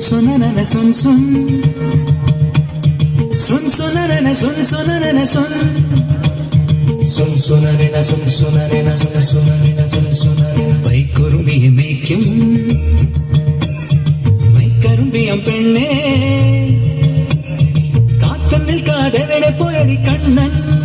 சொன் சொன்ன சொன் சொன். சொன் சொன்ன சொன் சொன்ன சொன். சொன் சொன்ன சொன் சொன்ன சொன்ன சொன்ன சொன் சொன்ன வைக்குரும்பிய மேய்க்கும் மைக்கரும்பியம் பெண்ணே. காத்தன்னில் காதலனை போயடி கண்ணன்.